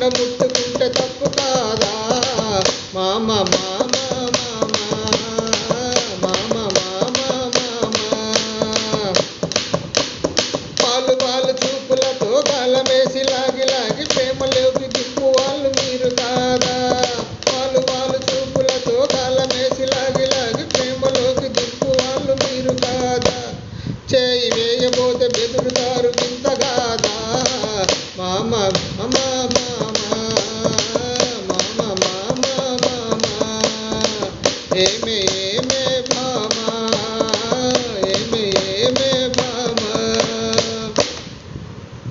మాటల ముట్టుకుంటే తప్పు కాదా? మామ మామ మామ మామ మామ పాలు పాలు చూపులతో గాలమేసి లాగి లాగి ప్రేమలోకి దిక్కు వాళ్ళు మీరు కాదా? పాలు పాలు చూపులతో గాలమేసి లాగి లాగి ప్రేమలోకి దిక్కు వాళ్ళు మీరు కాదా? చేయి వేయబోతే బెదురుతారు ఇంతగా. Amen.